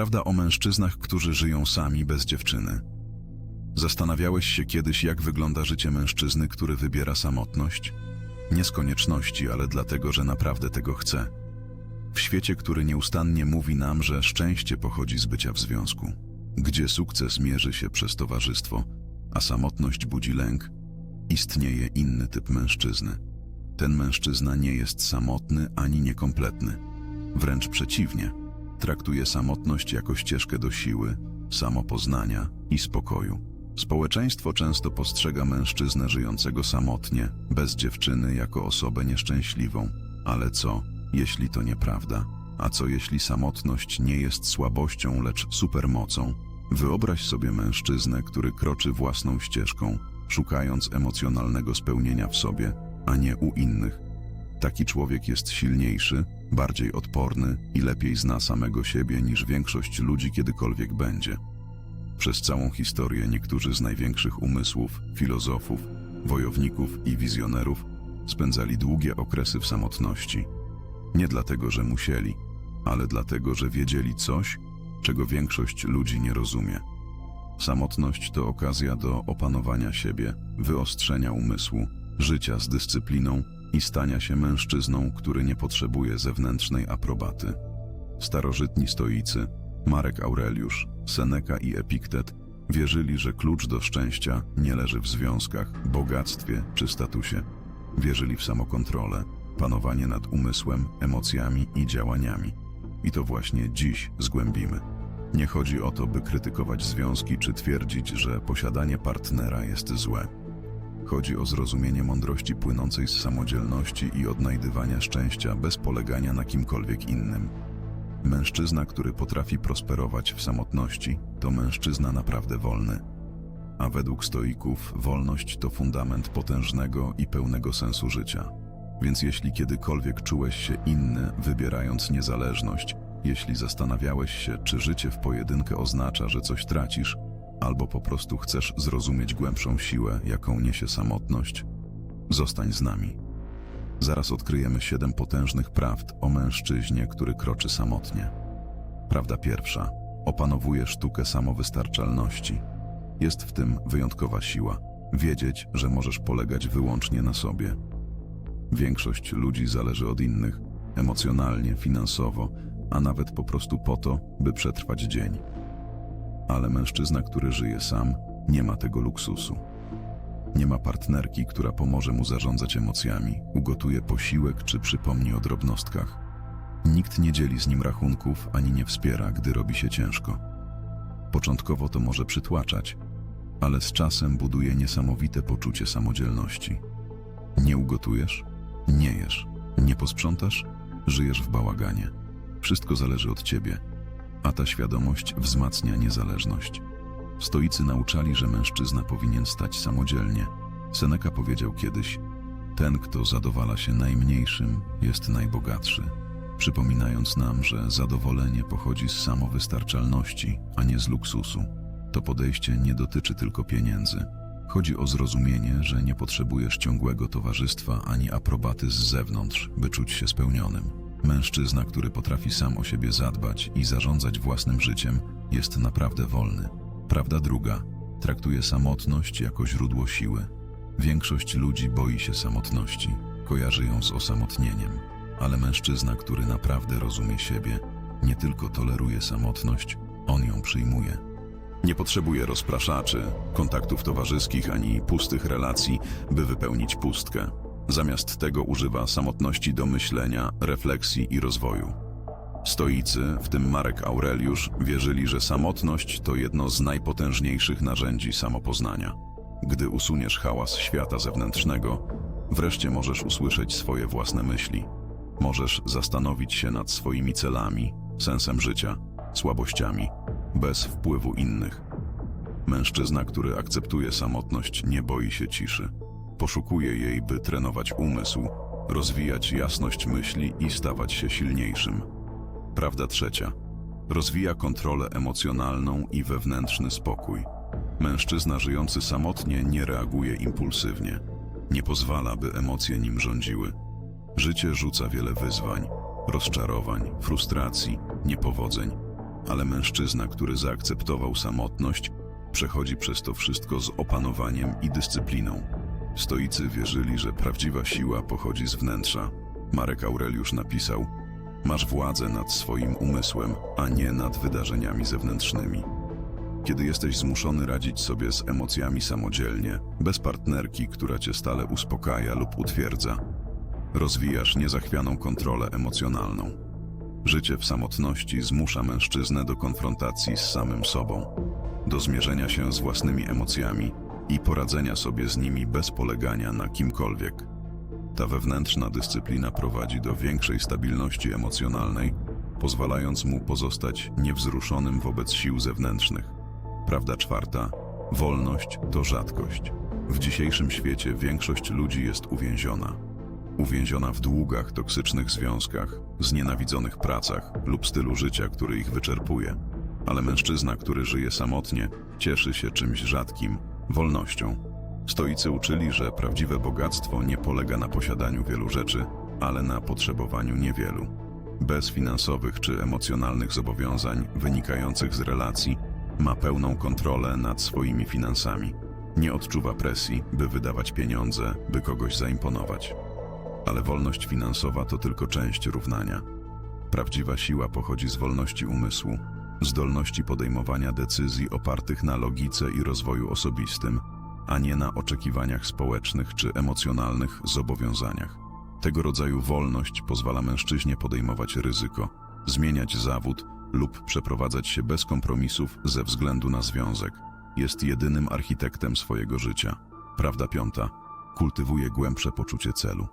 Prawda o mężczyznach, którzy żyją sami bez dziewczyny. Zastanawiałeś się kiedyś, jak wygląda życie mężczyzny, który wybiera samotność? Nie z konieczności, ale dlatego, że naprawdę tego chce. W świecie, który nieustannie mówi nam, że szczęście pochodzi z bycia w związku, gdzie sukces mierzy się przez towarzystwo, a samotność budzi lęk, istnieje inny typ mężczyzny. Ten mężczyzna nie jest samotny ani niekompletny. Wręcz przeciwnie, traktuje samotność jako ścieżkę do siły, samopoznania i spokoju. Społeczeństwo często postrzega mężczyznę żyjącego samotnie, bez dziewczyny, jako osobę nieszczęśliwą. Ale co, jeśli to nieprawda? A co jeśli samotność nie jest słabością, lecz supermocą? Wyobraź sobie mężczyznę, który kroczy własną ścieżką, szukając emocjonalnego spełnienia w sobie, a nie u innych. Taki człowiek jest silniejszy, bardziej odporny i lepiej zna samego siebie niż większość ludzi kiedykolwiek będzie. Przez całą historię niektórzy z największych umysłów, filozofów, wojowników i wizjonerów spędzali długie okresy w samotności. Nie dlatego, że musieli, ale dlatego, że wiedzieli coś, czego większość ludzi nie rozumie. Samotność to okazja do opanowania siebie, wyostrzenia umysłu, życia z dyscypliną i stania się mężczyzną, który nie potrzebuje zewnętrznej aprobaty. Starożytni stoicy, Marek Aureliusz, Seneca i Epiktet wierzyli, że klucz do szczęścia nie leży w związkach, bogactwie czy statusie. Wierzyli w samokontrolę, panowanie nad umysłem, emocjami i działaniami. I to właśnie dziś zgłębimy. Nie chodzi o to, by krytykować związki czy twierdzić, że posiadanie partnera jest złe. Chodzi o zrozumienie mądrości płynącej z samodzielności i odnajdywania szczęścia bez polegania na kimkolwiek innym. Mężczyzna, który potrafi prosperować w samotności, to mężczyzna naprawdę wolny. A według stoików wolność to fundament potężnego i pełnego sensu życia. Więc jeśli kiedykolwiek czułeś się inny, wybierając niezależność, jeśli zastanawiałeś się, czy życie w pojedynkę oznacza, że coś tracisz, albo po prostu chcesz zrozumieć głębszą siłę, jaką niesie samotność, zostań z nami. Zaraz odkryjemy siedem potężnych prawd o mężczyźnie, który kroczy samotnie. Prawda pierwsza. Opanowuje sztukę samowystarczalności. Jest w tym wyjątkowa siła. Wiedzieć, że możesz polegać wyłącznie na sobie. Większość ludzi zależy od innych, emocjonalnie, finansowo, a nawet po prostu po to, by przetrwać dzień. Ale mężczyzna, który żyje sam, nie ma tego luksusu. Nie ma partnerki, która pomoże mu zarządzać emocjami, ugotuje posiłek czy przypomni o drobnostkach. Nikt nie dzieli z nim rachunków ani nie wspiera, gdy robi się ciężko. Początkowo to może przytłaczać, ale z czasem buduje niesamowite poczucie samodzielności. Nie ugotujesz? Nie jesz. Nie posprzątasz? Żyjesz w bałaganie. Wszystko zależy od ciebie, a ta świadomość wzmacnia niezależność. Stoicy nauczali, że mężczyzna powinien stać samodzielnie. Seneca powiedział kiedyś: Ten, kto zadowala się najmniejszym, jest najbogatszy, przypominając nam, że zadowolenie pochodzi z samowystarczalności, a nie z luksusu. To podejście nie dotyczy tylko pieniędzy. Chodzi o zrozumienie, że nie potrzebujesz ciągłego towarzystwa ani aprobaty z zewnątrz, by czuć się spełnionym. Mężczyzna, który potrafi sam o siebie zadbać i zarządzać własnym życiem, jest naprawdę wolny. Prawda druga. Traktuje samotność jako źródło siły. Większość ludzi boi się samotności, kojarzy ją z osamotnieniem, ale mężczyzna, który naprawdę rozumie siebie, nie tylko toleruje samotność, on ją przyjmuje. Nie potrzebuje rozpraszaczy, kontaktów towarzyskich ani pustych relacji, by wypełnić pustkę. Zamiast tego używa samotności do myślenia, refleksji i rozwoju. Stoicy, w tym Marek Aureliusz, wierzyli, że samotność to jedno z najpotężniejszych narzędzi samopoznania. Gdy usuniesz hałas świata zewnętrznego, wreszcie możesz usłyszeć swoje własne myśli. Możesz zastanowić się nad swoimi celami, sensem życia, słabościami, bez wpływu innych. Mężczyzna, który akceptuje samotność, nie boi się ciszy. Poszukuje jej, by trenować umysł, rozwijać jasność myśli i stawać się silniejszym. Prawda trzecia. Rozwija kontrolę emocjonalną i wewnętrzny spokój. Mężczyzna żyjący samotnie nie reaguje impulsywnie. Nie pozwala, by emocje nim rządziły. Życie rzuca wiele wyzwań, rozczarowań, frustracji, niepowodzeń. Ale mężczyzna, który zaakceptował samotność, przechodzi przez to wszystko z opanowaniem i dyscypliną. Stoicy wierzyli, że prawdziwa siła pochodzi z wnętrza. Marek Aureliusz napisał: Masz władzę nad swoim umysłem, a nie nad wydarzeniami zewnętrznymi. Kiedy jesteś zmuszony radzić sobie z emocjami samodzielnie, bez partnerki, która cię stale uspokaja lub utwierdza, rozwijasz niezachwianą kontrolę emocjonalną. Życie w samotności zmusza mężczyznę do konfrontacji z samym sobą, do zmierzenia się z własnymi emocjami i poradzenia sobie z nimi bez polegania na kimkolwiek. Ta wewnętrzna dyscyplina prowadzi do większej stabilności emocjonalnej, pozwalając mu pozostać niewzruszonym wobec sił zewnętrznych. Prawda czwarta: wolność to rzadkość. W dzisiejszym świecie większość ludzi jest uwięziona. Uwięziona w długach, toksycznych związkach, znienawidzonych pracach lub stylu życia, który ich wyczerpuje. Ale mężczyzna, który żyje samotnie, cieszy się czymś rzadkim wolnością. Stoicy uczyli, że prawdziwe bogactwo nie polega na posiadaniu wielu rzeczy, ale na potrzebowaniu niewielu. Bez finansowych czy emocjonalnych zobowiązań wynikających z relacji, ma pełną kontrolę nad swoimi finansami. Nie odczuwa presji, by wydawać pieniądze, by kogoś zaimponować. Ale wolność finansowa to tylko część równania. Prawdziwa siła pochodzi z wolności umysłu, zdolności podejmowania decyzji opartych na logice i rozwoju osobistym, a nie na oczekiwaniach społecznych czy emocjonalnych zobowiązaniach. Tego rodzaju wolność pozwala mężczyźnie podejmować ryzyko, zmieniać zawód lub przeprowadzać się bez kompromisów ze względu na związek. Jest jedynym architektem swojego życia. Prawda piąta. Kultywuje głębsze poczucie celu.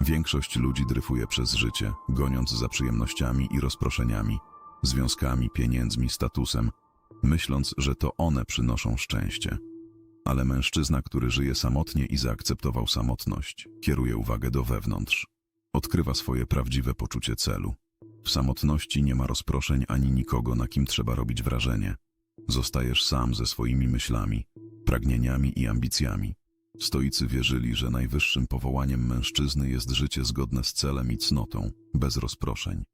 Większość ludzi dryfuje przez życie, goniąc za przyjemnościami i rozproszeniami, związkami, pieniędzmi, statusem, myśląc, że to one przynoszą szczęście. Ale mężczyzna, który żyje samotnie i zaakceptował samotność, kieruje uwagę do wewnątrz. Odkrywa swoje prawdziwe poczucie celu. W samotności nie ma rozproszeń ani nikogo, na kim trzeba robić wrażenie. Zostajesz sam ze swoimi myślami, pragnieniami i ambicjami. Stoicy wierzyli, że najwyższym powołaniem mężczyzny jest życie zgodne z celem i cnotą, bez rozproszeń.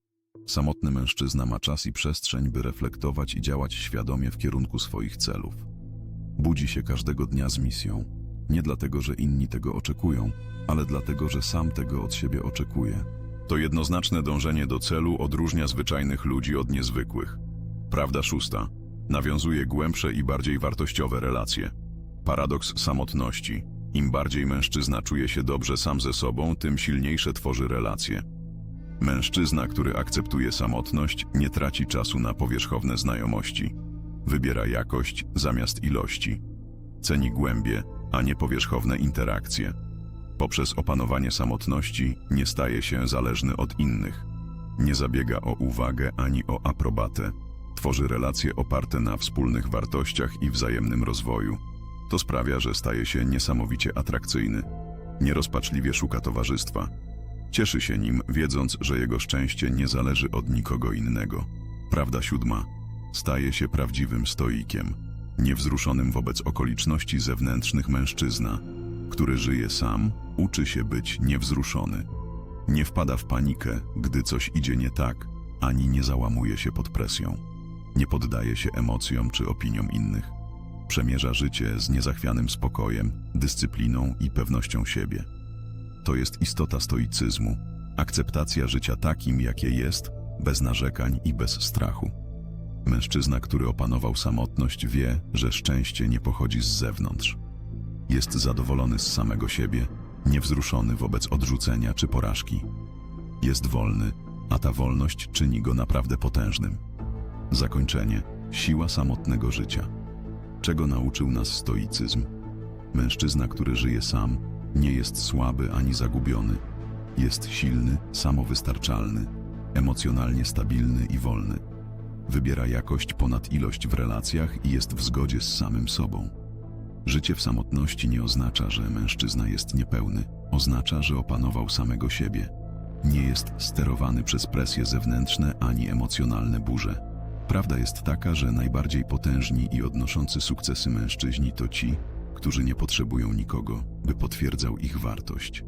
Samotny mężczyzna ma czas i przestrzeń, by reflektować i działać świadomie w kierunku swoich celów. Budzi się każdego dnia z misją, nie dlatego, że inni tego oczekują, ale dlatego, że sam tego od siebie oczekuje. To jednoznaczne dążenie do celu odróżnia zwyczajnych ludzi od niezwykłych. Prawda szósta. Nawiązuje głębsze i bardziej wartościowe relacje. Paradoks samotności. Im bardziej mężczyzna czuje się dobrze sam ze sobą, tym silniejsze tworzy relacje. Mężczyzna, który akceptuje samotność, nie traci czasu na powierzchowne znajomości. Wybiera jakość zamiast ilości. Ceni głębie, a nie powierzchowne interakcje. Poprzez opanowanie samotności nie staje się zależny od innych. Nie zabiega o uwagę ani o aprobatę. Tworzy relacje oparte na wspólnych wartościach i wzajemnym rozwoju. To sprawia, że staje się niesamowicie atrakcyjny. Nierozpaczliwie szuka towarzystwa. Cieszy się nim, wiedząc, że jego szczęście nie zależy od nikogo innego. Prawda siódma. Staje się prawdziwym stoikiem. Niewzruszonym wobec okoliczności zewnętrznych mężczyzna, który żyje sam, uczy się być niewzruszony. Nie wpada w panikę, gdy coś idzie nie tak, ani nie załamuje się pod presją. Nie poddaje się emocjom czy opiniom innych. Przemierza życie z niezachwianym spokojem, dyscypliną i pewnością siebie. To jest istota stoicyzmu, akceptacja życia takim, jakie jest, bez narzekań i bez strachu. Mężczyzna, który opanował samotność, wie, że szczęście nie pochodzi z zewnątrz. Jest zadowolony z samego siebie, niewzruszony wobec odrzucenia czy porażki. Jest wolny, a ta wolność czyni go naprawdę potężnym. Zakończenie siła samotnego życia. Czego nauczył nas stoicyzm? Mężczyzna, który żyje sam, nie jest słaby ani zagubiony. Jest silny, samowystarczalny, emocjonalnie stabilny i wolny. Wybiera jakość ponad ilość w relacjach i jest w zgodzie z samym sobą. Życie w samotności nie oznacza, że mężczyzna jest niepełny, oznacza, że opanował samego siebie. Nie jest sterowany przez presje zewnętrzne ani emocjonalne burze. Prawda jest taka, że najbardziej potężni i odnoszący sukcesy mężczyźni to ci, którzy nie potrzebują nikogo, by potwierdzał ich wartość.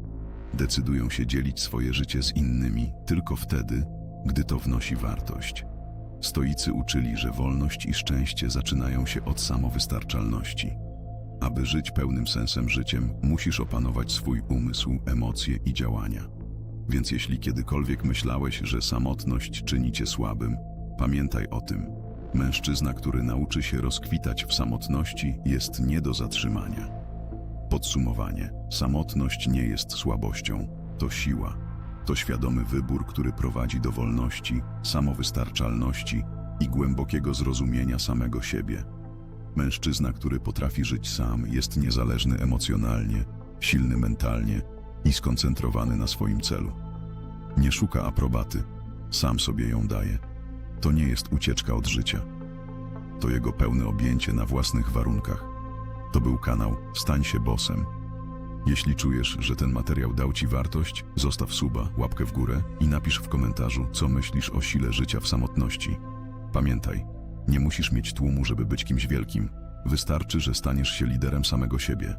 Decydują się dzielić swoje życie z innymi tylko wtedy, gdy to wnosi wartość. Stoicy uczyli, że wolność i szczęście zaczynają się od samowystarczalności. Aby żyć pełnym sensem życiem, musisz opanować swój umysł, emocje i działania. Więc jeśli kiedykolwiek myślałeś, że samotność czyni cię słabym, pamiętaj o tym. Mężczyzna, który nauczy się rozkwitać w samotności, jest nie do zatrzymania. Podsumowanie: samotność nie jest słabością, to siła. To świadomy wybór, który prowadzi do wolności, samowystarczalności i głębokiego zrozumienia samego siebie. Mężczyzna, który potrafi żyć sam, jest niezależny emocjonalnie, silny mentalnie i skoncentrowany na swoim celu. Nie szuka aprobaty, sam sobie ją daje. To nie jest ucieczka od życia. To jego pełne objęcie na własnych warunkach. To był kanał Stań się bosem. Jeśli czujesz, że ten materiał dał Ci wartość, zostaw suba, łapkę w górę i napisz w komentarzu, co myślisz o sile życia w samotności. Pamiętaj, nie musisz mieć tłumu, żeby być kimś wielkim. Wystarczy, że staniesz się liderem samego siebie.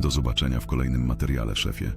Do zobaczenia w kolejnym materiale, szefie.